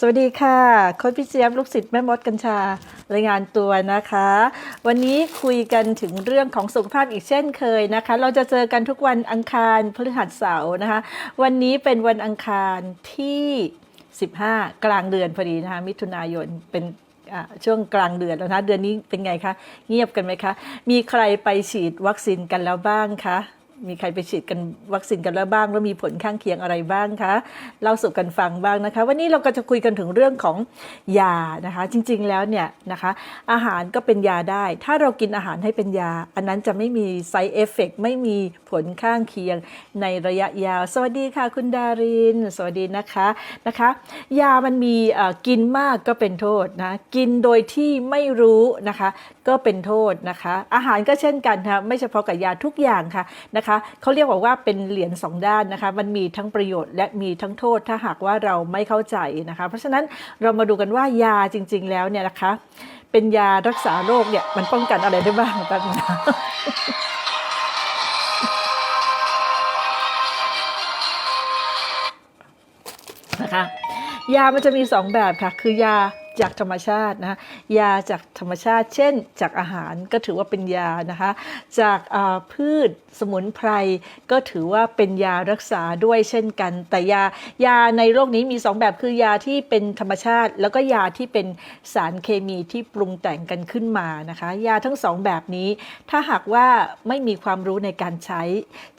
สวัสดีค่ะ โค้ชพี่เจี๊ยบลูกศิษย์แม่มดกัญชารายงานตัวนะคะ วันนี้คุยกันถึงเรื่องของสุขภาพอีกเช่นเคยนะคะ เราจะเจอกันทุกวันอังคารพฤหัสเสาร์นะคะ วันนี้เป็นวันอังคารที่ 15 กลางเดือนพอดีนะคะ มิถุนายนเป็นช่วงกลางเดือนแล้วนะ เดือนนี้เป็นไงคะ เงียบกันไหมคะ มีใครไปฉีดวัคซีนกันแล้วบ้างคะ มีใครไปฉีดกันวัคซีนกันแล้วบ้างแล้วมีผลข้างเคียงอะไรบ้างคะเล่าสู่กันฟังบ้างนะคะ วันนี้เราก็จะคุยกันถึงเรื่องของยานะคะ จริงๆแล้วเนี่ยนะคะ อาหารก็เป็นยาได้ ถ้าเรากินอาหารให้เป็นยา อันนั้นจะไม่มี side effect ไม่มีผลข้างเคียงในระยะยาว สวัสดีค่ะ คุณดาริน สวัสดีนะคะนะคะ ยามันมีกินมากก็เป็นโทษนะกินโดยที่ไม่รู้นะคะ ก็เป็นโทษนะคะ อาหารก็เช่นกันค่ะไม่เฉพาะกับยาทุกอย่างค่ะนะคะเขาเรียกว่าว่าเป็นเหรียญสองด้านนะคะ มันมีทั้งประโยชน์และมีทั้งโทษถ้าหากว่าเราไม่เข้าใจนะคะ เพราะฉะนั้นเรามาดูกันว่ายาจริง ๆ แล้วเนี่ยนะคะ เป็นยารักษาโรคเนี่ยมันป้องกันอะไรได้บ้างแป๊บนึงนะนะคะยามันจะมี 2 แบบค่ะ คือยา จากธรรมชาตินะคะยาจากธรรมชาติ เช่น จากอาหารก็ถือว่าเป็นยานะคะจากาพืชสมุนไพรก็ถือว่าเป็นยารักษาด้วยเช่นกัน แต่ยายาในโลกนี้มี 2 แบบคือยาที่เป็นธรรมชาติ แล้วก็ยาที่เป็นสารเคมีที่ปรุงแต่งกันขึ้นมานะคะยาทั้งสองแบบนี้ถ้าหากว่าไม่มีความรู้ในการใช้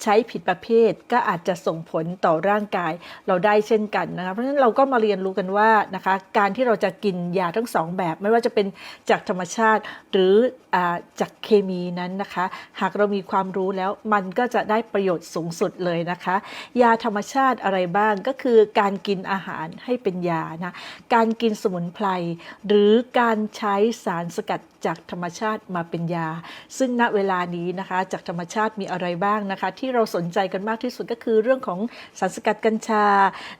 ใช้ผิดประเภท ก็อาจจะส่งผลต่อร่างกายเราได้เช่นกันนะคะเพราะฉะนั้นเราก็มาเรียนรู้กันว่านะคะการที่เราจะกินยาทั้งสองแบบ ไม่ว่าจะเป็นจากธรรมชาติหรืออจากเคมีนั้นนะคะ หากเรามีความรู้แล้วมันก็จะได้ประโยชน์สูงสุดเลยนะคะ ยาธรรมชาติอะไรบ้างก็คือการกินอาหารให้เป็นยานะการกินสมุนไพรหรือการใช้สารสกัดจากธรรมชาติมาเป็นยา ซึ่งณเวลานี้นะคะ จากธรรมชาติมีอะไรบ้างนะคะ ที่เราสนใจกันมากที่สุดก็คือเรื่องของสารสกัดกัญชา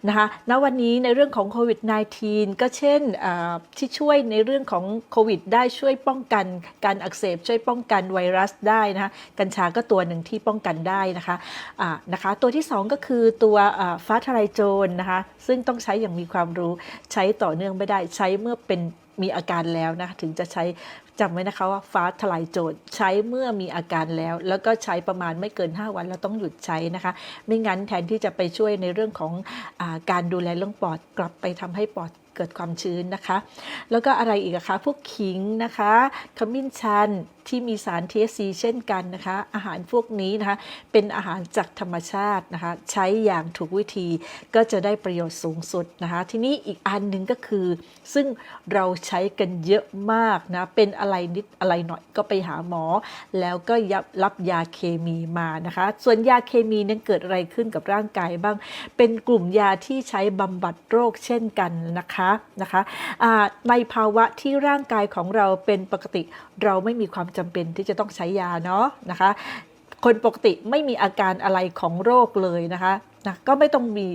นะคะณวันนี้ในเรื่องของโควิด -19 ก็เช่นที่ช่วยในเรื่องของโควิด ได้ช่วยป้องกัน การอักเสบช่วยป้องกันไวรัสได้นะคะกัญชาก็ตัวหนึ่งที่ป้องกันได้นะคะอ่านะคะตัวที่ 2 ก็คือตัวฟ้าทลายโจรนะคะซึ่งต้องใช้อย่างมีความรู้ใช้ต่อเนื่องไม่ได้ใช้เมื่อเป็นมีอาการแล้วนะคะถึงจะใช้จำไว้นะคะว่าฟ้าทลายโจรใช้เมื่อมีอาการแล้ว แล้วก็ใช้ประมาณไม่เกิน 5 วันแล้วต้องหยุดใช้นะคะ ไม่งั้นแทนที่จะไปช่วยในเรื่องของอาการดูแลเรื่องปอดกลับไปทำให้ปอด เกิดความชื้นนะคะ แล้วก็อะไรอีกคะพวกขิงนะคะขมิ้นชันที่มีสาร THC เช่นกันนะคะ อาหารพวกนี้นะคะ เป็นอาหารจากธรรมชาตินะคะ ใช้อย่างถูกวิธีก็จะได้ประโยชน์สูงสุดนะคะ ทีนี้อีกอันหนึ่งก็คือ ซึ่งเราใช้กันเยอะมากนะ เป็นอะไรนิดอะไรหน่อยก็ไปหาหมอ แล้วก็รับยาเคมีมานะคะ ส่วนยาเคมีนั้นเกิดอะไรขึ้นกับร่างกายบ้าง เป็นกลุ่มยาที่ใช้บำบัดโรคเช่นกันนะคะนะคะในภาวะที่ร่างกายของเราเป็นปกติเราไม่มีความจำเป็นที่จะต้องใช้ยาเนาะนะคะ คนปกติไม่มีอาการอะไรของโรคเลยนะคะนะก็ไม่ต้องมี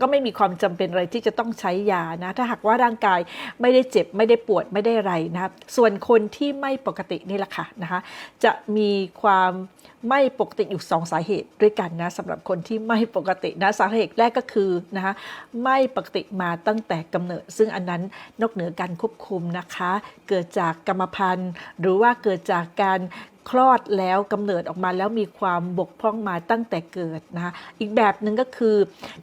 ก็ไม่มีความจำเป็นอะไรที่จะต้องใช้ยานะ ถ้าหากว่าร่างกายไม่ได้เจ็บไม่ได้ปวดไม่ได้ไรนะครับ ส่วนคนที่ไม่ปกตินี่แหละค่ะนะคะจะมีความไม่ปกติอยู่สองสาเหตุด้วยกันนะสำหรับคนที่ไม่ปกตินะสาเหตุแรกก็คือนะคะไม่ปกติมาตั้งแต่กำเนิด ซึ่งอันนั้นนอกเหนือการควบคุมนะคะ เกิดจากกรรมพันธุ์ หรือว่าเกิดจากการ คลอดแล้วกำเนิดออกมาแล้วมีความบกพร่องมาตั้งแต่เกิดนะคะอีกแบบหนึ่งก็คือ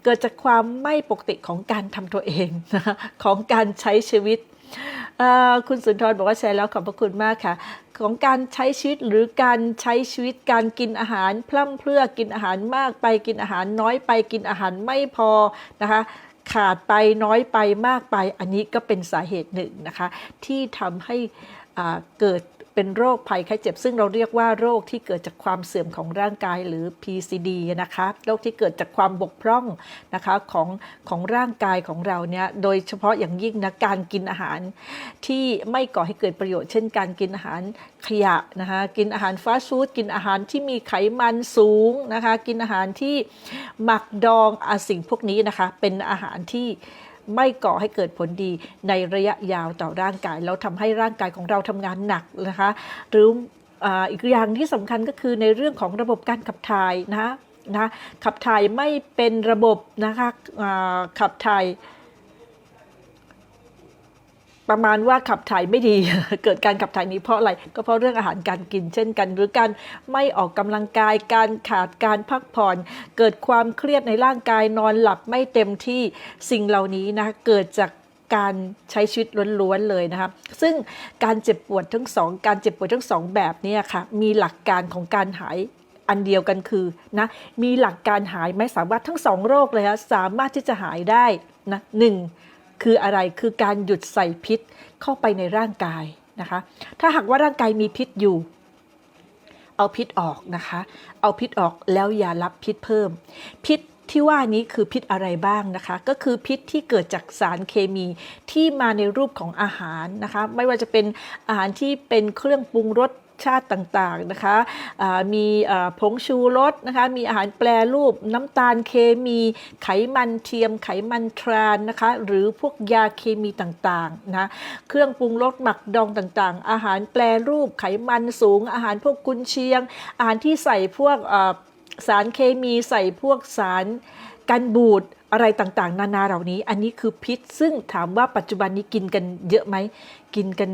เกิดจากความไม่ปกติของการทำตัวเองนะคะของการใช้ชีวิตคุณสุนทรบอกว่าใช้แล้วขอบพระคุณมากค่ะ ของการใช้ชีวิตหรือการใช้ชีวิตการกินอาหารพร่ำเพรื่อกินอาหารมากไปกินอาหารน้อยไปกินอาหารไม่พอนะคะขาดไปน้อยไปมากไป อันนี้ก็เป็นสาเหตุหนึ่งนะคะ ที่ทำให้เกิด เป็นโรคภัยไข้เจ็บ ซึ่งเราเรียกว่าโรคที่เกิดจากความเสื่อมของร่างกายหรือ PCD นะคะโรคที่เกิดจากความบกพร่องนะคะของของร่างกายของเราเนี่ยโดยเฉพาะอย่างยิ่งนะการกินอาหาร ที่ไม่ก่อให้เกิดประโยชน์เช่น การกินอาหารขยะนะคะกินอาหารฟาสต์ฟู้ดกินอาหารที่มีไขมันสูงนะคะกินอาหารที่หมักดองอสิ่งพวกนี้นะคะเป็นอาหารที่ ไม่ก่อให้เกิดผลดีในระยะยาวต่อร่างกาย แล้วทำให้ร่างกายของเราทำงานหนักนะคะ หรืออีกอย่างที่สำคัญก็คือในเรื่องของระบบการขับถ่ายนะนะขับถ่ายไม่เป็นระบบนะคะขับถ่าย ประมาณว่าขับถ่ายไม่ดี เกิดการขับถ่ายนี้เพราะอะไร ก็เพราะเรื่องอาหารการกินเช่นกัน หรือการไม่ออกกำลังกาย การขาดการพักผ่อน เกิดความเครียดในร่างกายนอนหลับไม่เต็มที่สิ่งเหล่านี้นะเกิดจากการใช้ชีวิตล้วนๆเลยนะคะซึ่งการเจ็บปวดทั้งสองการเจ็บปวดทั้งสองแบบเนี้ค่ะมีหลักการของการหายอันเดียวกันคือนะมีหลักการหายไหมสามารถทั้งสองโรคเลยคะสามารถที่จะหายได้นะหนึ่ง คืออะไรคือการหยุดใส่พิษเข้าไปในร่างกายนะคะ ถ้าหากว่าร่างกายมีพิษอยู่ เอาพิษออกนะคะ เอาพิษออกแล้วอย่ารับพิษเพิ่ม พิษที่ว่านี้คือพิษอะไรบ้างนะคะ ก็คือพิษที่เกิดจากสารเคมีที่มาในรูปของอาหารนะคะ ไม่ว่าจะเป็นอาหารที่เป็นเครื่องปรุงรส ชาติต่างๆนะคะมีผงชูรสนะคะมีอาหารแปรรูปน้ำตาลเคมีไขมันเทียมไขมันทรานนะคะหรือพวกยาเคมีต่างๆนะเครื่องปรุงรสหมักดองต่างๆ อาหารแปรรูปไขมันสูง อาหารพวกกุนเชียง อาหารที่ใส่พวกสารเคมีใส่พวกสารกันบูดอะไรต่างๆ นานาเหล่านี้ อันนี้คือพิษ ซึ่งถามว่าปัจจุบันนี้กินกันเยอะไหม กินกัน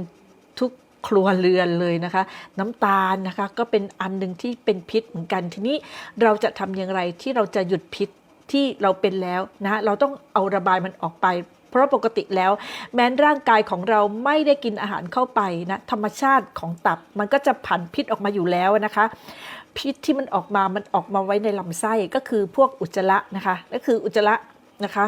ทุก ครัวเรือนเลยนะคะ น้ำตาลนะคะก็เป็นอันหนึ่งที่เป็นพิษเหมือนกันทีนี้เราจะทำอย่างไรที่เราจะหยุดพิษที่เราเป็นแล้วนะเราต้องเอาระบายมันออกไปเพราะปกติแล้ว แม้ร่างกายของเราไม่ได้กินอาหารเข้าไปนะธรรมชาติของตับมันก็จะผันพิษออกมาอยู่แล้วนะคะ พิษที่มันออกมามันออกมาไว้ในลำไส้ก็คือพวกอุจจาระนะคะก็คืออุจจาระนะคะ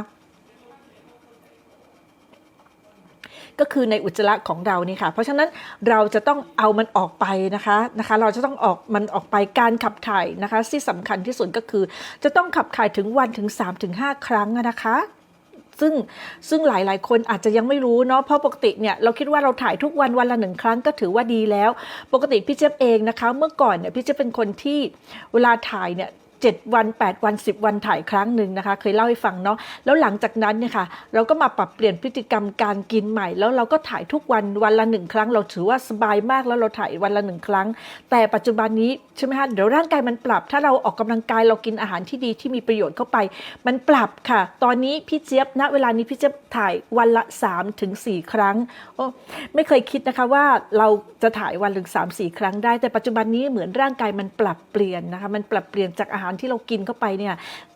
ก็คือในอุจจาระของเรานี่ค่ะ เพราะฉะนั้นเราจะต้องเอามันออกไปนะคะนะคะ เราจะต้องออกมันออกไปการขับถ่ายนะคะ ที่สำคัญที่สุดก็คือ จะต้องขับถ่ายถึงวันถึง 3-5 ครั้งนะคะซึ่งซึ่งหลาย ๆ คนอาจจะยังไม่รู้เนาะเพราะปกติเนี่ยเราคิดว่าเราถ่ายทุกวันวันละหนึ่งครั้งก็ถือว่าดีแล้ว ปกติพี่เจี๊ยบเองนะคะ เมื่อก่อนเนี่ยพี่เจี๊ยบเป็นคนที่เวลาถ่ายเนี่ย เจ็ดวัน 8 วัน 10 วันถ่ายครั้งหนึ่งนะคะ เคยเล่าให้ฟังเนาะแล้วหลังจากนั้นเนี่ยค่ะเราก็มาปรับเปลี่ยนพฤติกรรมการกินใหม่ แล้วเราก็ถ่ายทุกวันวันละหนึ่งครั้ง เราถือว่าสบายมากแล้วเราถ่ายวันละหนึ่งครั้ง แต่ปัจจุบันนี้ใช่ไหมคะเดี๋ยวร่างกายมันปรับ ถ้าเราออกกำลังกายเรากินอาหารที่ดีที่มีประโยชน์เข้าไป มันปรับค่ะ ตอนนี้พี่เจี๊ยบณเวลานี้พี่เจี๊ยบถ่ายวันละ3ถึง4ครั้งโอ้ไม่เคยคิดนะคะว่าเราจะถ่ายวันถึง3 4 ครั้งได้ แต่ปัจจุบันนี้เหมือนร่างกายมันปรับเปลี่ยนนะคะมันปรับเปลี่ยนจากอาหารที่เรากินเข้าไปเนี่ย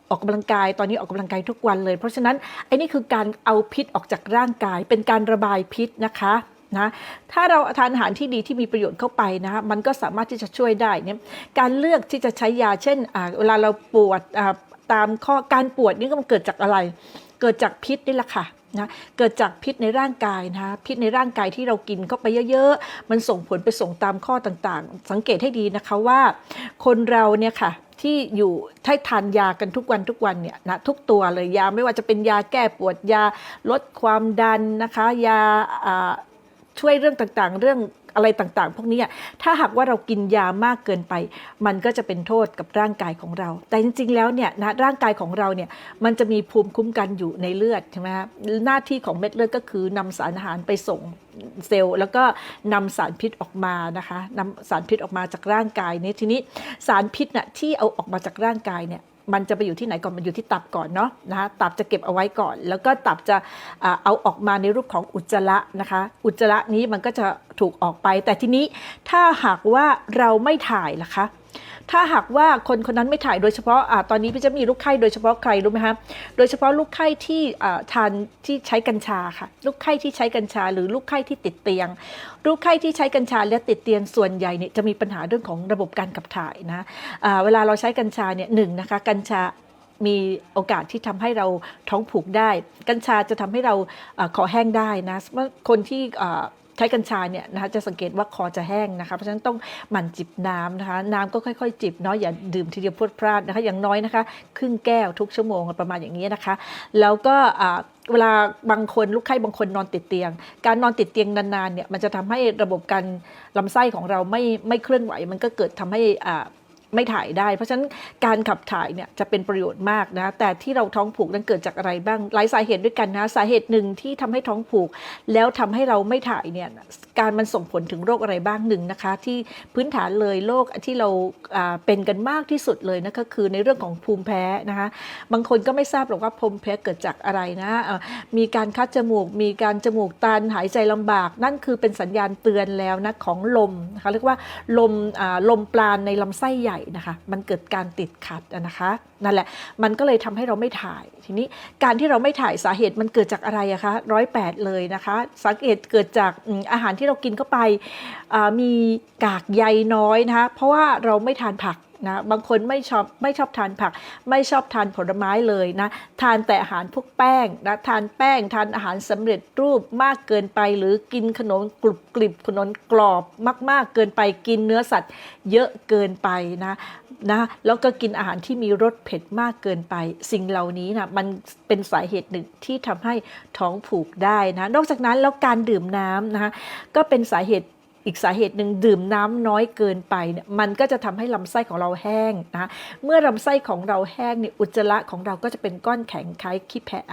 ออกกำลังกายตอนนี้ออกกำลังกายทุกวันเลย เพราะฉะนั้นไอ้นี่คือการเอาพิษออกจากร่างกาย เป็นการระบายพิษนะคะนะถ้าเราทานอาหารที่ดีที่มีประโยชน์เข้าไปนะคะมันก็สามารถที่จะช่วยได้เนี่ยการเลือกที่จะใช้ยาเช่นเวลาเราปวดตามข้อการปวดนี่ก็มันเกิดจากอะไร เกิดจากพิษนี่แหละค่ะนะเกิดจากพิษในร่างกายนะพิษในร่างกายที่เรากินเข้าไปเยอะๆ มันส่งผลไปส่งตามข้อต่างๆ สังเกตให้ดีนะคะว่า คนเราเนี่ยค่ะ ที่อยู่ถ้าทานยากันทุกวันทุกวันเนี่ยนะทุกตัวเลยยาไม่ว่าจะเป็นยาแก้ปวดยาลดความดันนะคะ ยาอ่าช่วยเรื่องต่างๆ เรื่อง อะไรต่างๆ พวกนี้ถ้าหากว่าเรากินยามากเกินไป มันก็จะเป็นโทษกับร่างกายของเรา แต่จริงๆแล้วเนี่ยนะร่างกายของเราเนี่ยมันจะมีภูมิคุ้มกันอยู่ในเลือดใช่ไหมครับหน้าที่ของเม็ดเลือดก็คือนำสารอาหารไปส่งเซลล์แล้วก็นำสารพิษออกมานะคะนำสารพิษออกมาจากร่างกายนี่ยทีนี้สารพิษน่ะที่เอาออกมาจากร่างกายเนี่ย มันจะไปอยู่ที่ไหนก่อนมันอยู่ที่ตับก่อนเนาะนะคะตับจะเก็บเอาไว้ก่อน แล้วก็ตับจะเอาออกมาในรูปของอุจจาระนะคะ อุจจาระนี้มันก็จะถูกออกไป แต่ทีนี้ถ้าหากว่าเราไม่ถ่ายล่ะคะ ถ้าหากว่าคนคนนั้นไม่ถ่ายโดยเฉพาะอาตอนนี้พี่จะมีลูกไข้โดยเฉพาะใครรู้ไหมคะโดยเฉพาะลูกไข้ที่ทานที่ใช้กัญชาค่ะ ลูกไข้ที่ใช้กัญชา หรือลูกไข้ที่ติดเตียง ลูกไข้ที่ใช้กัญชาและติดเตียงส่วนใหญ่เนี่ยจะมีปัญหาเรื่องของระบบการขับถ่ายนะอ่าเวลาเราใช้กัญชาเนี่ยหนึ่งนะคะกัญชามีโอกาสที่ทำให้เราท้องผูกได้ กัญชาจะทำให้เราเอ่อแห้งได้นะคนที่ ใช้กัญชาเนี่ยนะคะจะสังเกตว่าคอจะแห้งนะคะเพราะฉะนั้นต้องหมั่นจิบน้ำนะคะน้ำก็ค่อยๆ จิบเนาะอย่าดื่มทีเดียวพรวดพลาดนะคะอย่างน้อยนะคะครึ่งแก้วทุกชั่วโมงประมาณอย่างนี้นะคะ แล้วก็เวลาบางคนลูกไข้บางคนนอนติดเตียง การนอนติดเตียงนานๆเนี่ยมันจะทำให้ระบบการลำไส้ของเราไม่ไม่เคลื่อนไหว มันก็เกิดทำให้อ่า ไม่ถ่ายได้ เพราะฉะนั้นการขับถ่ายเนี่ยจะเป็นประโยชน์มากนะแต่ที่เราท้องผูกนั้นเกิดจากอะไรบ้างหลายสาเหตุด้วยกันนะสาเหตุหนึ่งที่ทำให้ท้องผูก แล้วทำให้เราไม่ถ่ายเนี่ยการมันส่งผลถึงโรคอะไรบ้างหนึ่งนะคะ ที่พื้นฐานเลยโรคที่เราเป็นกันมากที่สุดเลยนะก็คือในเรื่องของภูมิแพ้นะคะบางคนก็ไม่ทราบหรอกว่าภูมิแพ้เกิดจากอะไรนะมีการคัดจมูก มีการจมูกตันหายใจลำบาก นั่นคือเป็นสัญญาณเตือนแล้วนะของลมนะคะเรียกว่าลมลมปราณในลำไส้ใหญ่นะคะ มันเกิดการติดขัดนะคะ นั่นแหละ มันก็เลยทำให้เราไม่ถ่าย ทีนี้การที่เราไม่ถ่ายสาเหตุมันเกิดจากอะไรอะคะร้อยแปดเลยนะคะสาเหตุเกิดจากอาหารที่เรากินเข้าไปมีกากใยน้อยนะคะเพราะว่าเราไม่ทานผัก นะบางคนไม่ชอบไม่ชอบทานผัก ไม่ชอบทานผลไม้เลยนะทานแต่อาหารพวกแป้งนะทานแป้งทานอาหารสำเร็จรูปมากเกินไป หรือกินขนมกรุบกริบขนมกรอบมาก ๆ เกินไปกินเนื้อสัตว์ เยอะเกินไปนะนะแล้วก็กินอาหารที่มีรสเผ็ดมากเกินไป สิ่งเหล่านี้นะมันเป็นสาเหตุหนึ่งที่ทำให้ท้องผูกได้นะนอกจากนั้นแล้วการดื่มน้ำนะคะก็เป็นสาเหตุ อีกสาเหตุหนึ่งดื่มน้ำน้อยเกินไปเนี่ยมันก็จะทำให้ลำไส้ของเราแห้งนะเมื่อลำไส้ของเราแห้งเนี่ยอุจจาระของเราก็จะเป็นก้อนแข็งคล้ายขี้แพะ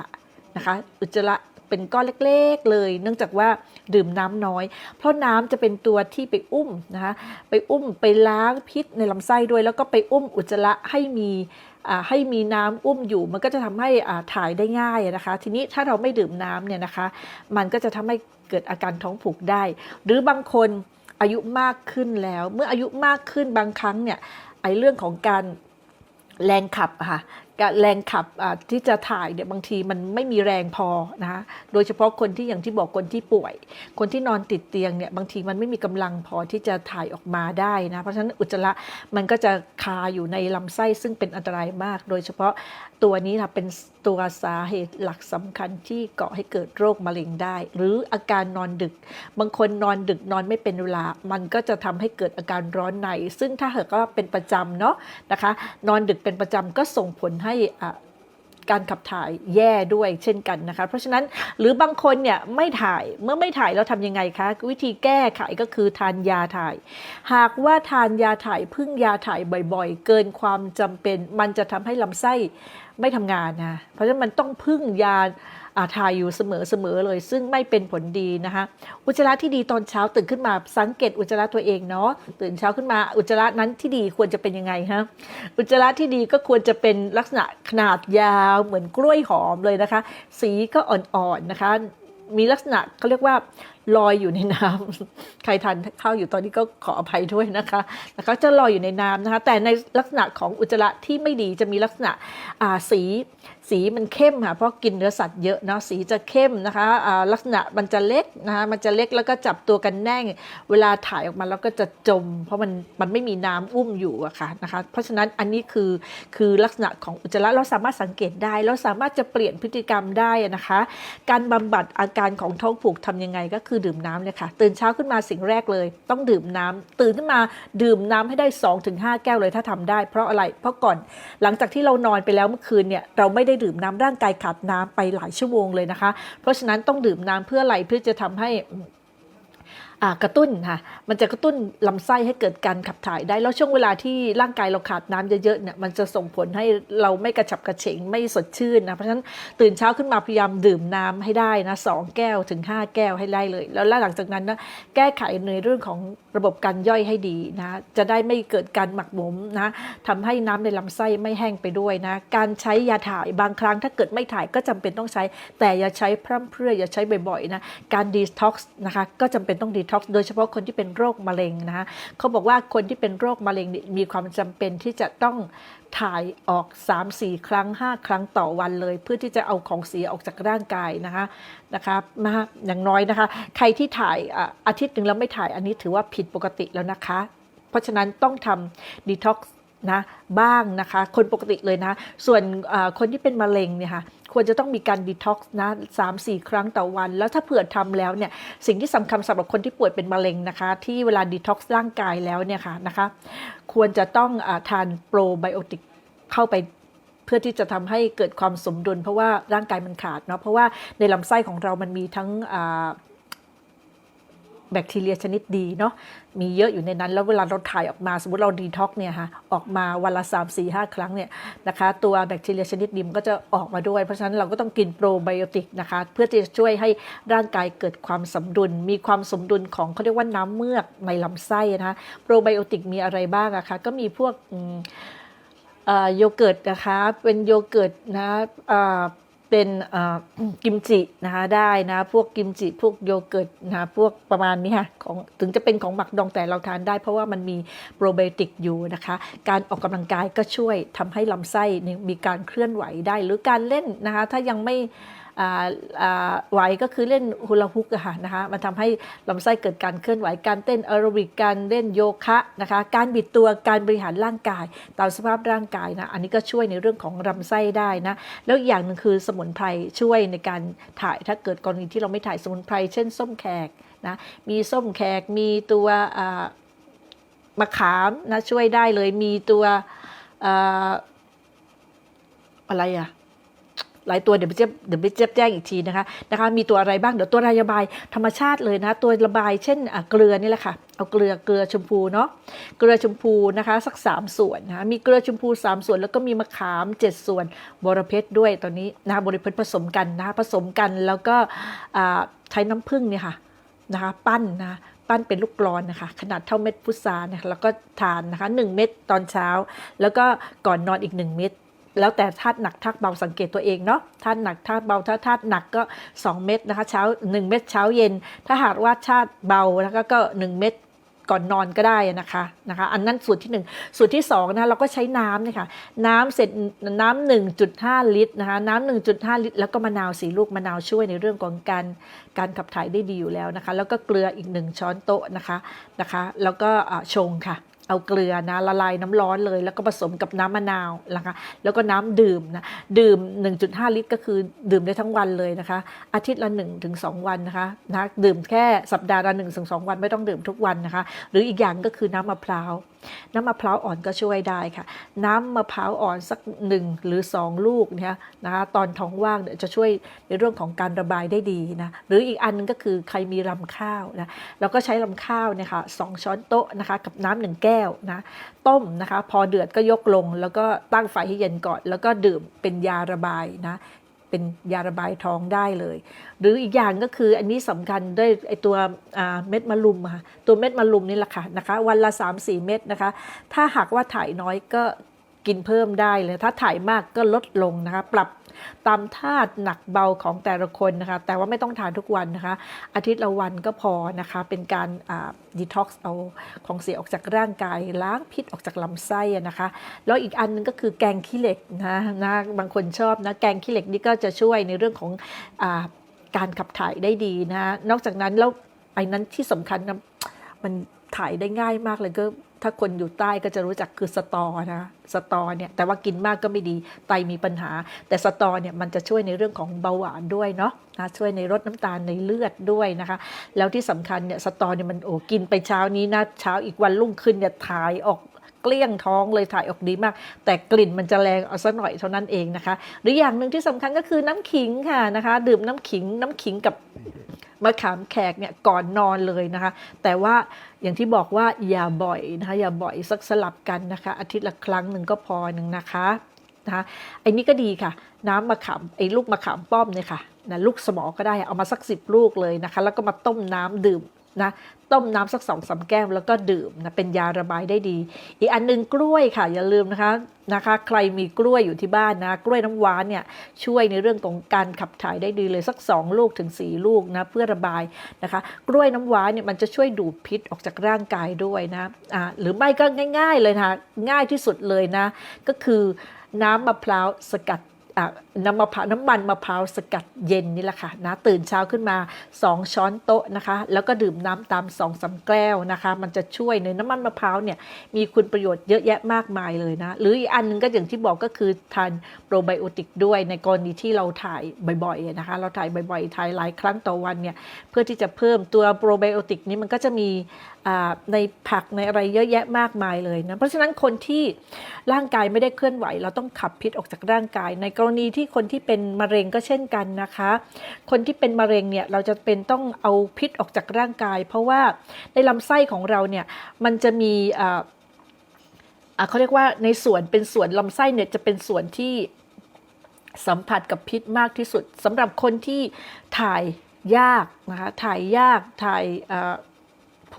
นะคะอุจจาระ เป็นก้อนเล็กๆเลย เนื่องจากว่าดื่มน้ำน้อย เพราะน้ำจะเป็นตัวที่ไปอุ้มนะคะไปอุ้มไปล้างพิษในลำไส้ด้วย แล้วก็ไปอุ้มอุจจาระให้มีอ่าให้มีน้ำอุ้มอยู่ มันก็จะทำให้อาถ่ายได้ง่ายนะคะ ทีนี้ถ้าเราไม่ดื่มน้ำเนี่ยนะคะ มันก็จะทำให้เกิดอาการท้องผูกได้ หรือบางคนอายุมากขึ้นแล้ว เมื่ออายุมากขึ้นบางครั้งเนี่ยไอเรื่องของการแรงขับอะค่ะ การแรงขับที่จะถ่ายเนี่ยบางทีมันไม่มีแรงพอนะคะโดยเฉพาะคนที่อย่างที่บอกคนที่ป่วย คนที่นอนติดเตียงเนี่ยบางทีมันไม่มีกำลังพอที่จะถ่ายออกมาได้นะเพราะฉะนั้นอุจจาระมันก็จะคาอยู่ในลำไส้ซึ่งเป็นอันตรายมาก โดยเฉพาะตัวนี้นะเป็นตัวสาเหตุหลักสำคัญที่ก่อให้เกิดโรคมะเร็งได้ หรืออาการนอนดึก บางคนนอนดึกนอนไม่เป็นเวลา มันก็จะทำให้เกิดอาการร้อนใน ซึ่งถ้าหากว่าเป็นประจำเนาะนะคะ นอนดึกเป็นประจำก็ส่งผลให้ให้การขับถ่ายแย่ด้วยเช่นกันนะคะ เพราะฉะนั้นหรือบางคนเนี่ยไม่ถ่ายเมื่อไม่ถ่ายเราทำยังไงคะ วิธีแก้ไขก็คือทานยาถ่าย หากว่าทานยาถ่ายพึ่งยาถ่ายบ่อยๆ เกินความจำเป็น มันจะทำให้ลำไส้ไม่ทำงานนะเพราะฉะนั้นมันต้องพึ่งยา อาถ่ายอยู่เสมอๆเลย ซึ่งไม่เป็นผลดีนะคะอุจจาระที่ดีตอนเช้าตื่นขึ้นมาสังเกตอุจจาระตัวเองเนาะตื่นเช้าขึ้นมาอุจจาระนั้นที่ดีควรจะเป็นยังไงฮะอุจจาระที่ดีก็ควรจะเป็นลักษณะขนาดยาวเหมือนกล้วยหอมเลยนะคะ สีก็อ่อนๆนะคะมีลักษณะเขาเรียกว่าลอยอยู่ในน้ำใครทานข้าวอยู่ตอนนี้ก็ขออภัยด้วยนะคะนะคะจะลอยอยู่ในน้ำนะคะ แต่ในลักษณะของอุจจาระที่ไม่ดีจะมีลักษณะสี สีมันเข้มค่ะเพราะกินเนื้อสัตว์เยอะเนาะสีจะเข้มนะคะลักษณะมันจะเล็กนะคะมันจะเล็กแล้วก็จับตัวกันแน่ง เวลาถ่ายออกมาแล้วก็จะจม เพราะมันมันไม่มีน้ำอุ้มอยู่อะค่ะนะคะเพราะฉะนั้นอันนี้คือคือลักษณะของอุจจาระเราสามารถสังเกตได้เราสามารถจะเปลี่ยนพฤติกรรมได้นะคะ การบำบัดอาการของท้องผูกทำยังไงก็คือดื่มน้ำเลยค่ะตื่นเช้าขึ้นมาสิ่งแรกเลย ต้องดื่มน้ำตื่นขึ้นมาดื่มน้ำให้ได้ 2-5 แก้วเลยถ้าทำได้ เพราะอะไรเพราะก่อนหลังจากที่เรานอนไปแล้วเมื่อคืนเนี่ยเราไม่ได้ดื่มน้ำร่างกายขาดน้ำไปหลายชั่วโมงเลยนะคะ เพราะฉะนั้นต้องดื่มน้ำเพื่ออะไรเพื่อจะทำให้ กระตุ้นค่ะมันจะกระตุ้นลำไส้ให้เกิดการขับถ่ายได้ แล้วช่วงเวลาที่ร่างกายเราขาดน้ำเยอะๆเนี่ยมันจะส่งผลให้เราไม่กระฉับกระเฉงไม่สดชื่นนะเพราะฉะนั้นตื่นเช้าขึ้นมาพยายามดื่มน้ำให้ได้นะสองแก้วถึง 5 แก้วให้ได้เลย แล้วหลังจากนั้นนะแก้ไขในเรื่องของระบบการย่อยให้ดีนะจะได้ไม่เกิดการหมักหมมนะทำให้น้ำในลำไส้ไม่แห้งไปด้วยนะการใช้ยาถ่ายบางครั้งถ้าเกิดไม่ถ่ายก็จำเป็นต้องใช้ แต่อย่าใช้พร่ำเพรื่ออย่าใช้บ่อยๆนะการดีท็อกซ์นะคะก็จำเป็นต้องดีท็อกซ์โดยเฉพาะคนที่เป็นโรคมะเร็งนะคะเขาบอกว่าคนที่เป็นโรคมะเร็งมีความจำเป็นที่จะต้องถ่ายออก 3-4 ครั้ง 5 ครั้งต่อวันเลย เพื่อที่จะเอาของเสียออกจากร่างกายนะคะนะคะมาอย่างน้อยนะคะ ใครที่ถ่ายอาทิตย์หนึ่งแล้วไม่ถ่ายอันนี้ถือว่าผิดปกติแล้วนะคะ เพราะฉะนั้นต้องทำดีท็อกซ์ นะบ้างนะคะ คนปกติเลยนะ ส่วนคนที่เป็นมะเร็งเนี่ยค่ะควรจะต้องมีการดีท็อกซ์นะสามสี่ครั้งต่อวัน แล้วถ้าเผื่อทำแล้วเนี่ยสิ่งที่สำคัญสำหรับคนที่ป่วยเป็นมะเร็งนะคะ ที่เวลาดีท็อกซ์ร่างกายแล้วเนี่ยค่ะนะคะ ควรจะต้องอทานโปรไบโอติกเข้าไปเพื่อที่จะทำให้เกิดความสมดุล เพราะว่าร่างกายมันขาดเนาะเพราะว่าในลำไส้ของเรามันมีทั้ง แบคทีเรียชนิดดีเนาะมีเยอะอยู่ในนั้น แล้วเวลาเราถ่ายออกมาสมมติเราดีท็อกเนี่ยค่ะออกมาวันละ3 4 5 ครั้งเนี่ยนะคะตัวแบคทีเรียชนิดดีมันก็จะออกมาด้วย เพราะฉะนั้นเราก็ต้องกินโปรไบโอติกนะคะเพื่อที่จะช่วยให้ร่างกายเกิดความสมดุล มีความสมดุลของเขาเรียกว่าน้ำเมือกในลำไส้นะคะโปรไบโอติกมีอะไรบ้างอะคะก็มีพวกโยเกิร์ตนะคะเป็นโยเกิร์ตนะ เป็นกิมจินะคะได้นะพวกกิมจิพวกโยเกิร์ตนะคะพวกประมาณนี้ค่ะของถึงจะเป็นของหมักดองแต่เราทานได้ เพราะว่ามันมีโปรไบโอติกอยู่นะคะ การออกกำลังกายก็ช่วยทำให้ลำไส้นี่มีการเคลื่อนไหวได้ หรือการเล่นนะคะถ้ายังไม่ ไหวก็คือเล่นฮูลาฮุกค่ะนะคะมันทำให้ลำไส้เกิดการเคลื่อนไหวการเต้นแอโรบิกการเล่นโยคะนะคะการบิดตัวการบริหารร่างกาย ตามสภาพร่างกายนะอันนี้ก็ช่วยในเรื่องของลำไส้ได้นะแล้วอย่างหนึ่งคือสมุนไพรช่วยในการถ่ายถ้าเกิดกรณีที่เราไม่ถ่ายสมุนไพรเช่น ส้มแขกนะมีส้มแขกมีตัวมะขามนะช่วยได้เลยมีตัวอ่าอะไรอะ หลายตัวเดี๋ยวไปเจ็บเดี๋ยวไปเจ็บแจ้งอีกทีนะคะนะคะ มีตัวอะไรบ้างเดี๋ยวตัวระบายธรรมชาติเลยนะ ตัวระบายเช่นเกลือนี่แหละค่ะเอาเกลือเกลือชมพูเนาะเกลือชมพูนะคะสัก 3 ส่วนนะคะมีเกลือชมพู 3 ส่วน แล้วก็มีมะขาม 7 ส่วนบรเพชรด้วยตอนนี้นะคะบรเพชรผสมกันนะคะผสมกันแล้วก็ใช้น้ำผึ้งเนี่ยค่ะนะคะปั้นนะปั้นเป็นลูกกลอนนะคะ ขนาดเท่าเม็ดพุทรานี่ยแล้วก็ทานนะคะ 1 เม็ดตอนเช้า แล้วก็ก่อนนอนอีก 1 เม็ด แล้วแต่ธาตุหนักธาตุเบาสังเกตตัวเองเนาะธาตุหนักธาตุเบาถ้าธาตุหนักก็ 2 เม็ดนะคะเช้า 1 เม็ดเช้าเย็น ถ้าหากว่าธาตุเบาแล้วก็ก็ 1 เม็ดก่อนนอนก็ได้นะคะนะคะ อันนั้นส่วนที่ 1 ส่วนที่2นะเราก็ใช้น้ำเนี่ยค่ะน้ำเสร็จน้ำ1.5 ลิตรนะคะน้ำ1.5 ลิตร แล้วก็มะนาวสีลูกมะนาวช่วยในเรื่องของการการขับถ่ายได้ดีอยู่แล้วนะคะ แล้วก็เกลืออีก 1 ช้อนโต๊ะนะคะนะคะ แล้วก็ชงค่ะ เอาเกลือนะละลายน้ำร้อนเลย แล้วก็ผสมกับน้ำมะนาวนะคะแล้วก็น้ำดื่มนะดื่ม 1.5 ลิตร ก็คือดื่มได้ทั้งวันเลยนะคะ อาทิตย์ละ1ถึง2วันนะคะนะดื่มแค่สัปดาห์ละ1ถึง2วันไม่ต้องดื่มทุกวันนะคะ หรืออีกอย่างก็คือน้ำมะพร้าวน้ำมะพร้าวอ่อนก็ช่วยได้ค่ะ น้ำมะพร้าวอ่อนสักหนึ่งหรือ 2 ลูกเนี่ยนะคะตอนท้องว่างเนี่ยจะช่วยในเรื่องของการระบายได้ดีนะหรืออีกอันนึงก็คือใครมีรำข้าวนะเราก็ใช้รำข้าวเนี่ยค่ะสองช้อนโต๊ะนะคะกับน้ำหนึ่งแก้วนะต้มนะคะ พอเดือดก็ยกลง แล้วก็ตั้งไฟให้เย็นก่อน แล้วก็ดื่มเป็นยาระบายนะ เป็นยาระบายท้องได้เลย หรืออีกอย่างก็คืออันนี้สำคัญด้วยไอตัวเม็ดมะลุมค่ะตัวเม็ดมะลุมนี่แหละค่ะนะคะ วันละ 3-4 เม็ดนะคะ ถ้าหากว่าถ่ายน้อยก็ กินเพิ่มได้เลยถ้าถ่ายมากก็ลดลงนะคะ ปรับตามธาตุหนักเบาของแต่ละคนนะคะ แต่ว่าไม่ต้องทานทุกวันนะคะ อาทิตย์ละวันก็พอนะคะ เป็นการดีท็อกซ์เอาของเสียออกจากร่างกาย ล้างพิษออกจากลำไส้นะคะ แล้วอีกอันหนึงก็คือแกงขี้เหล็กนะนะบางคนชอบนะแกงขี้เหล็กนี่ก็จะช่วยในเรื่องของอการขับถ่ายได้ดีนะ นอกจากนั้นแล้วไอ้นั้นที่สำคัญนะมัน ถ่ายได้ง่ายมากเลยก็ถ้าคนอยู่ใต้ก็จะรู้จักคือสตอนะสตอเนี่ยแต่ว่ากินมากก็ไม่ดีไตมีปัญหา แต่สตอเนี่ยมันจะช่วยในเรื่องของเบาหวานด้วยเนาะนะช่วยในลดน้ำตาลในเลือดด้วยนะคะ แล้วที่สำคัญเนี่ยสตอเนี่ยมันโอ้กินไปเช้านี้นะเช้าอีกวันรุ่งขึ้นเนี่ยถ่ายออกเกลี้ยงท้องเลยถ่ายออกดีมาก แต่กลิ่นมันจะแรงเอาซะหน่อยเท่านั้นเองนะคะ หรืออย่างหนึ่งที่สำคัญก็คือน้ำขิงค่ะนะคะ ดื่มน้ำขิงน้ำขิงกับ มะขามแขกเนี่ยก่อนนอนเลยนะคะ แต่ว่าอย่างที่บอกว่าอย่าบ่อยนะคะอย่าบ่อยสักสลับกันนะคะ อาทิตย์ละครั้งหนึ่งก็พอหนึ่งนะคะนะคะไอ้นี่ก็ดีค่ะ น้ำมะขามไอ้ลูกมะขามป้อมเนี่ยค่ะนะลูกสมอก็ได้เอามาสักสิบลูกเลยนะคะ แล้วก็มาต้มน้ำดื่มนะ ต้มน้ำสักสองสามแก้วแล้วก็ดื่มนะเป็นยาระบายได้ดี อีกอันหนึงกล้วยค่ะอย่าลืมนะคะนะคะ ใครมีกล้วยอยู่ที่บ้านนะกล้วยน้ำว้าเนี่ยช่วยในเรื่องของการขับถ่ายได้ดีเลยสัก 2 ลูกถึง 4 ลูกนะเพื่อระบายนะคะ กล้วยน้ำว้าเนี่ยมันจะช่วยดูดพิษออกจากร่างกายด้วยนะอ่าหรือไม่ก็ง่าย ๆเลยนะง่ายที่สุดเลยนะ ก็คือน้ำมะพร้าวสกัด น้ำมะพร้าวน้ำมันมะพร้าวสกัดเย็นนี่แหละค่ะนะตื่นเช้าขึ้นมา 2 ช้อนโต๊ะนะคะ แล้วก็ดื่มน้ำตาม2องสามแก้วนะคะ มันจะช่วยในน้ำมันมะพร้าวเนี่ยมีคุณประโยชน์เยอะแยะมากมายเลยนะ หรืออีกอันหนึงก็อย่างที่บอกก็คือทานโปรไบโอติกด้วยในกรณีที่เราถ่ายบ่อยๆนะคะ เราถ่ายบ่อยๆถ่ายหลายครั้งต่อวันเนี่ยเพื่อที่จะเพิ่มตัวโปรไบโอติกนี้มันก็จะมีในผักในอะไรเยอะแยะมากมายเลยนะเพราะฉะนั้นคนที่ร่างกายไม่ได้เคลื่อนไหว เราต้องขับพิษออกจากร่างกาย ในกรณีที่คนที่เป็นมะเร็งก็เช่นกันนะคะ คนที่เป็นมะเร็งเนี่ยเราจะเป็นต้องเอาพิษออกจากร่างกาย เพราะว่าในลำไส้ของเราเนี่ยมันจะมีอ่าเขาเรียกว่าในส่วนเป็นส่วนลำไส้เนี่ยจะเป็นส่วนที่สัมผัสกับพิษมากที่สุดสำหรับคนที่ถ่ายยากนะคะถ่ายยากถ่าย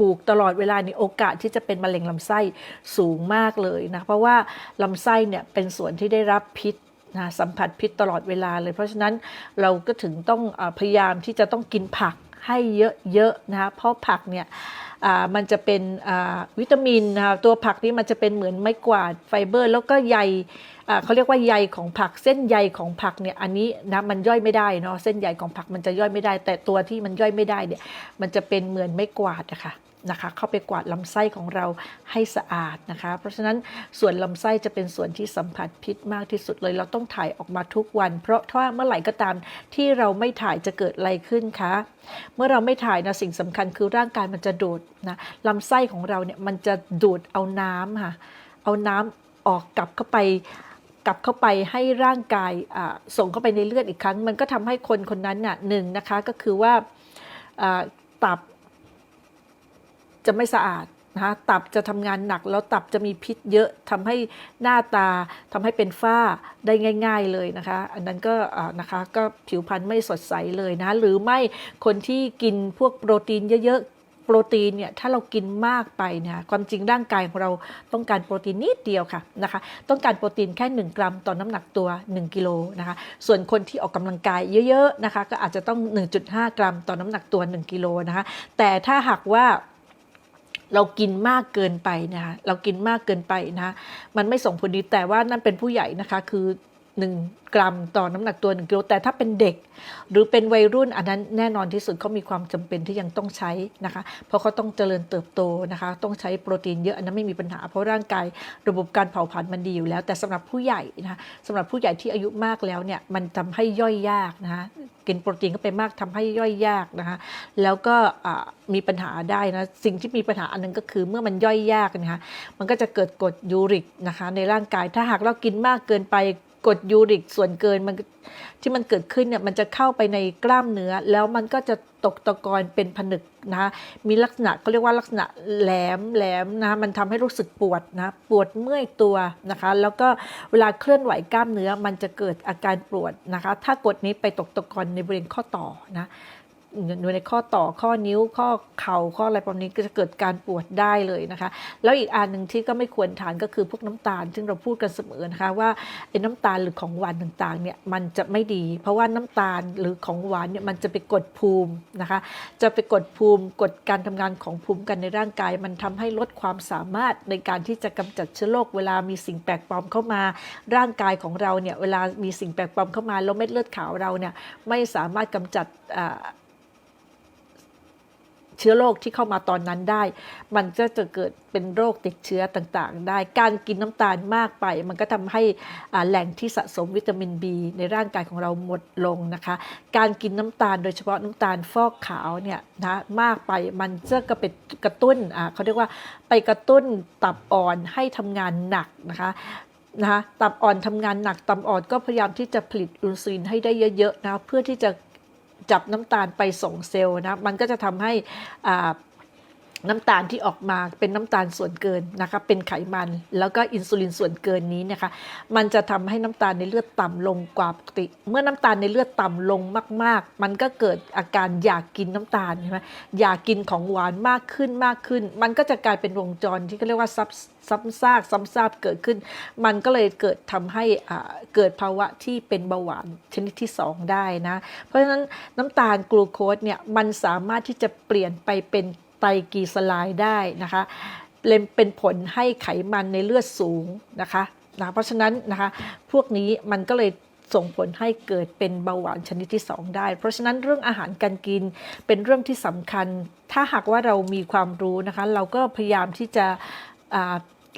อ่าผูกตลอดเวลาในโอกาสที่จะเป็นมะเร็งลำไส้สูงมากเลยนะเพราะว่าลำไส้เนี่ยเป็นส่วนที่ได้รับพิษนะสัมผัสพิษตลอดเวลาเลย เพราะฉะนั้นเราก็ถึงต้องอพยายามที่จะต้องกินผักให้เยอะๆนะคะเพราะผักเนี่ยมันจะเป็นวิตามินนะคะตัวผักนี่มันจะเป็นเหมือนไม้กวาดไฟเบอร์ แล้วก็ใยเขาเรียกว่าใยของผักเส้นใยของผักเนี่ยอันนี้นะมันย่อยไม่ได้เนาะเส้นใยของผักมันจะย่อยไม่ได้ แต่ตัวที่มันย่อยไม่ได้เนี่ยมันจะเป็นเหมือนไม้กวาดนะคะ นะคะเข้าไปกวาดลำไส้ของเราให้สะอาดนะคะ เพราะฉะนั้นส่วนลำไส้จะเป็นส่วนที่สัมผัสพิษมากที่สุดเลย เราต้องถ่ายออกมาทุกวัน เพราะถ้าเมื่อไหร่ก็ตามที่เราไม่ถ่ายจะเกิดอะไรขึ้นคะ เมื่อเราไม่ถ่ายนะสิ่งสำคัญคือร่างกายมันจะดูดนะลำไส้ของเราเนี่ยมันจะดูดเอาน้ำค่ะเอาน้ำออกกลับเข้าไปกลับเข้าไปให้ร่างกายส่งเข้าไปในเลือดอีกครั้ง มันก็ทำให้คนคนนั้นน่ะหนึ่งนะคะก็คือว่าตับ จะไม่สะอาดนะคะตับจะทำงานหนักแล้วตับจะมีพิษเยอะทำให้หน้าตาทำให้เป็นฝ้าได้ง่าย ๆเลยนะคะ อันนั้นก็นะคะก็ผิวพรรณไม่สดใสเลยนะ หรือไม่คนที่กินพวกโปรตีนเยอะๆโปรตีนเนี่ยถ้าเรากินมากไปเนี่ยความจริงร่างกายของเราต้องการโปรตีนนิดเดียวค่ะนะคะต้องการโปรตีนแค่ 1 กรัมต่อน้ำหนักตัว 1กิโลนะคะส่วนคนที่ออกกำลังกายเยอะๆนะคะก็อาจจะต้อง 1.5 กรัมต่อน้ำหนักตัว 1กิโลนะคะแต่ถ้าหากว่า เรากินมากเกินไปนะคะเรากินมากเกินไปนะะมันไม่ส่งผลดีแต่ว่านั่นเป็นผู้ใหญ่นะคะ คือ 1 กรัมต่อน้ำหนักตัว 1กิโลแต่ถ้าเป็นเด็ก หรือเป็นวัยรุ่นอันนั้นแน่นอนที่สุดเขามีความจำเป็นที่ยังต้องใช้นะคะ เพราะเขาต้องเจริญเติบโตนะคะ ต้องใช้โปรตีนเยอะอันนั้นไม่มีปัญหา เพราะร่างกายระบบการเผาผลาญมันดีอยู่แล้ว แต่สำหรับผู้ใหญ่นะคะสำหรับผู้ใหญ่ที่อายุมากแล้วเนี่ยมันทำให้ย่อยยากนะคะกินโปรตีนเข้าไปมากทำให้ย่อยยากนะคะแล้วก็มีปัญหาได้นะสิ่งที่มีปัญหาอันนึงก็คือเมื่อมันย่อยยากนะคะมันก็จะเกิดกรดยูริกนะคะในร่างกายถ้าหากเรากินมากเกินไป กรดยูริกส่วนเกินมันที่มันเกิดขึ้นเนี่ยมันจะเข้าไปในกล้ามเนื้อ แล้วมันก็จะตกตะกอนเป็นผนึกนะคะมีลักษณะเขาเรียกว่าลักษณะแหลมแหลมนะคะมันทำให้รู้สึกปวดนะปวดเมื่อยตัวนะคะ แล้วก็เวลาเคลื่อนไหวกล้ามเนื้อมันจะเกิดอาการปวดนะคะ ถ้ากดนี้ไปตกตะกอนในบริเวณข้อต่อนะ อยู่ในข้อต่อข้อนิ้วข้อเข่าข้ออะไรประมาณนี้ก็จะเกิดการปวดได้เลยนะคะ แล้วอีกอันหนึ่งที่ก็ไม่ควรทานก็คือพวกน้ำตาล ซึ่งเราพูดกันเสมอนะคะว่าไอ้น้ำตาลหรือของหวานต่างๆเนี่ยมันจะไม่ดี เพราะว่าน้ำตาลหรือของหวานเนี่ยมันจะไปกดภูมินะคะ จะไปกดภูมิกดการทำงานของภูมิกันในร่างกาย มันทำให้ลดความสามารถในการที่จะกำจัดเชื้อโรคเวลามีสิ่งแปลกปลอมเข้ามาร่างกายของเราเนี่ยเวลามีสิ่งแปลกปลอมเข้ามาแล้วเม็ดเลือดขาวเราเนี่ยไม่สามารถกำจัดอ่า เชื้อโรคที่เข้ามาตอนนั้นได้ มันก็จะเกิดเป็นโรคติดเชื้อต่างๆ ได้ การกินน้ำตาลมากไป มันก็ทำให้แหล่งที่สะสมวิตามิน B ในร่างกายของเราหมดลงนะคะ การกินน้ำตาลโดยเฉพาะน้ำตาลฟอกขาวเนี่ยนะมากไปมันจะก็ไปกระตุ้นอ่าเขาเรียกว่าไปกระตุ้นตับอ่อนให้ทำงานหนักนะคะนะคะตับอ่อนทำงานหนักตับอ่อนก็พยายามที่จะผลิตอินซูลินให้ได้เยอะๆนะเพื่อที่จะ จับน้ำตาลไปส่งเซลล์นะมันก็จะทำให้อ่า น้ำตาลที่ออกมาเป็นน้ำตาลส่วนเกินนะคะเป็นไขมัน แล้วก็อินซูลินส่วนเกินนี้นะคะ มันจะทำให้น้ำตาลในเลือดต่ำลงกว่าปกติ เมื่อน้ำตาลในเลือดต่ำลงมาก ๆ มันก็เกิดอาการอยากกินน้ำตาลใช่ไหมอยากกินของหวานมากขึ้นมากขึ้น มันก็จะกลายเป็นวงจรที่เขาเรียกว่าซับซ้ำซากซ้ำซากเกิดขึ้น มันก็เลยเกิดทำให้อ่าเกิดภาวะที่เป็นเบาหวานชนิดที่ 2 ได้นะ เพราะฉะนั้นน้ำตาลกลูโคสเนี่ยมันสามารถที่จะเปลี่ยนไปเป็น ไตรกีสลายได้นะคะเป็นผลให้ไขมันในเลือดสูงนะคะนะเพราะฉะนั้นนะคะพวกนี้มันก็เลยส่งผลให้เกิดเป็นเบาหวานชนิดที่ 2 ได้ เพราะฉะนั้นเรื่องอาหารการกินเป็นเรื่องที่สำคัญ ถ้าหากว่าเรามีความรู้นะคะ เราก็พยายามที่จะ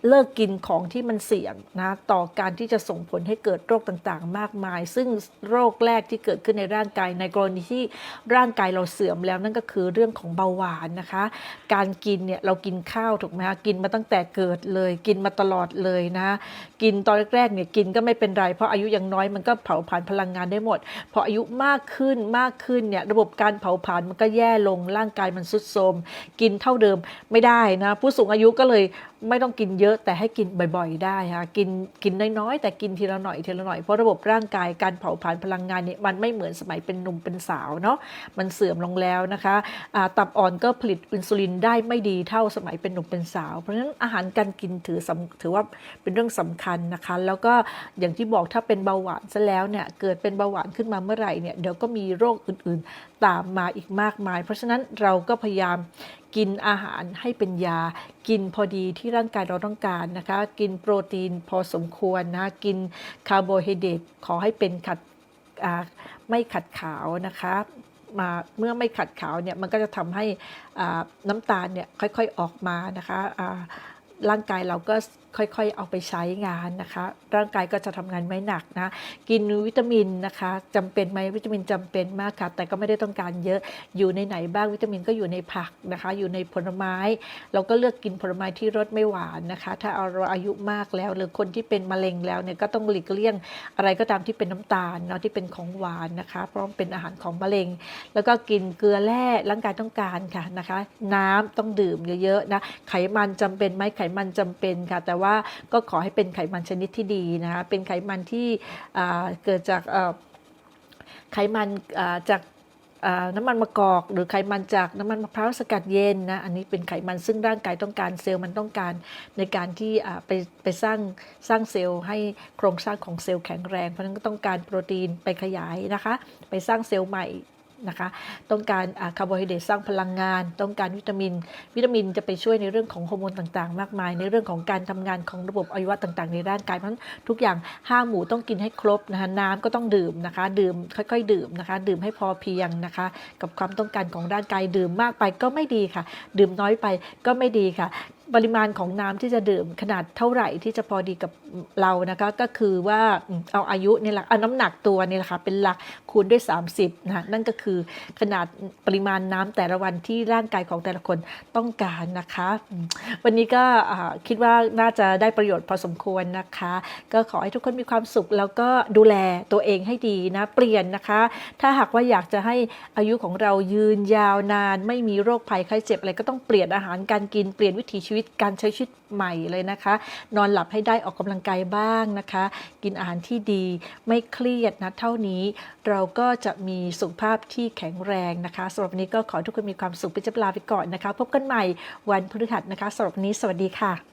เลิกกินของที่มันเสี่ยงนะต่อการที่จะส่งผลให้เกิดโรคต่างๆ มากมาย ซึ่งโรคแรกที่เกิดขึ้นในร่างกายในกรณีที่ร่างกายเราเสื่อมแล้วนั่นก็คือเรื่องของเบาหวานนะคะ การกินเนี่ยเรากินข้าวถูกไหมคะกินมาตั้งแต่เกิดเลย กินมาตลอดเลยนะกินตอนแรกๆเนี่ยกินก็ไม่เป็นไร เพราะอายุยังน้อยมันก็เผาผลาญพลังงานได้หมดพออายุมากขึ้นมากขึ้นเนี่ยระบบการเผาผลาญมันก็แย่ลงร่างกายมันทรุดโทรมกินเท่าเดิมไม่ได้นะผู้สูงอายุก็เลยไม่ต้องกินเยอะเยอะแต่ให้กินบ่อยๆ ได้ค่ะกินกินน้อยๆแต่กินทีละหน่อยทีละหน่อยเพราะระบบร่างกายการเผาผลาญพลังงานเนี่ยมันไม่เหมือนสมัยเป็นหนุ่มเป็นสาวเนาะมันเสื่อมลงแล้วนะคะตับอ่อนก็ผลิตอินซูลินได้ไม่ดีเท่าสมัยเป็นหนุ่มเป็นสาว เพราะฉะนั้นอาหารการกินถือถือว่าเป็นเรื่องสำคัญนะคะ แล้วก็อย่างที่บอกถ้าเป็นเบาหวานซะแล้วเนี่ยเกิดเป็นเบาหวานขึ้นมาเมื่อไหร่เนี่ยเดี๋ยวก็มีโรคอื่นๆตามมาอีกมากมาย เพราะฉะนั้นเราก็พยายาม กินอาหารให้เป็นยา กินพอดีที่ร่างกายเราต้องการนะคะ กินโปรตีนพอสมควรนะกินคาร์โบไฮเดรตขอให้เป็นขัดไม่ขัดขาวนะคะมาเมื่อไม่ขัดขาวเนี่ยมันก็จะทำให้น้ำตาลเนี่ยค่อยๆออกมานะคะร่างกายเราก็ ค่อยๆ เอาไปใช้งานนะคะ ร่างกายก็จะทำงานไม่หนักนะ กินวิตามินนะคะจำเป็นไหมวิตามินจำเป็นมากค่ะ แต่ก็ไม่ได้ต้องการเยอะอยู่ในไหนบ้างวิตามินก็อยู่ในผักนะคะ อยู่ในผลไม้ เราก็เลือกกินผลไม้ที่รสไม่หวานนะคะ ถ้าเราอายุมากแล้ว หรือคนที่เป็นมะเร็งแล้วเนี่ยก็ต้องหลีกเลี่ยงอะไรก็ตามที่เป็นน้ำตาลเนาะที่เป็นของหวานนะคะ เพราะมันเป็นอาหารของมะเร็ง แล้วก็กินเกลือแร่ร่างกายต้องการค่ะนะคะ น้ำต้องดื่มเยอะๆนะไขมันจำเป็นไหมไขมันจำเป็นค่ะแต่ว่าก็ขอให้เป็นไขมันชนิดที่ดีนะคะเป็นไขมันที่เกิดจากไขมันจากน้ำมันมะกอก หรือไขมันจากน้ำมันมะพร้าวสกัดเย็นนะอันนี้เป็นไขมันซึ่งร่างกายต้องการเซลล์มันต้องการในการที่ไปไปสร้างสร้างเซลล์ให้โครงสร้างของเซลล์แข็งแรงเพราะฉะนั้นก็ต้องการโปรตีนไปขยายนะคะ ไปสร้างเซลล์ใหม่ นะคะต้องการคาร์โบไฮเดรตสร้างพลังงาน ต้องการวิตามิน วิตามินจะไปช่วยในเรื่องของฮอร์โมนต่างๆ มากมาย ในเรื่องของการทำงานของระบบอวัยวะต่างๆ ในร่างกายเพราะฉะนั้นทุกอย่างห้าหมูต้องกินให้ครบนะคะน้ำก็ต้องดื่มนะคะ ดื่มค่อยๆ ดื่มนะคะ ดื่มให้พอเพียงนะคะ กับความต้องการของร่างกายดื่มมากไปก็ไม่ดีค่ะ ดื่มน้อยไปก็ไม่ดีค่ะ ปริมาณของน้ำที่จะดื่มขนาดเท่าไหร่ที่จะพอดีกับเรานะคะก็คือว่าเอาอายุนี่แหละเอาน้ำหนักตัวนี่แหละค่ะเป็นหลักคูณด้วย 30นะนั่นก็คือขนาดปริมาณน้ำแต่ละวันที่ร่างกายของแต่ละคนต้องการนะคะ วันนี้ก็คิดว่าน่าจะได้ประโยชน์พอสมควรนะคะ ก็ขอให้ทุกคนมีความสุขแล้วก็ดูแลตัวเองให้ดีนะเปลี่ยนนะคะ ถ้าหากว่าอยากจะให้อายุของเรายืนยาวนาน ไม่มีโรคภัยไข้เจ็บอะไรก็ต้องเปลี่ยนอาหารการกินเปลี่ยนวิถีชีวิตการใช้ชีวิตใหม่เลยนะคะ นอนหลับให้ได้ออกกำลังกายบ้างนะคะ กินอาหารที่ดีไม่เครียดนะเท่านี้ เราก็จะมีสุขภาพที่แข็งแรงนะคะสำหรับวันนี้ก็ขอทุกคนมีความสุขไปจะลาไปก่อนนะคะ พบกันใหม่วันพฤหัสนะคะสำหรับนี้สวัสดีค่ะ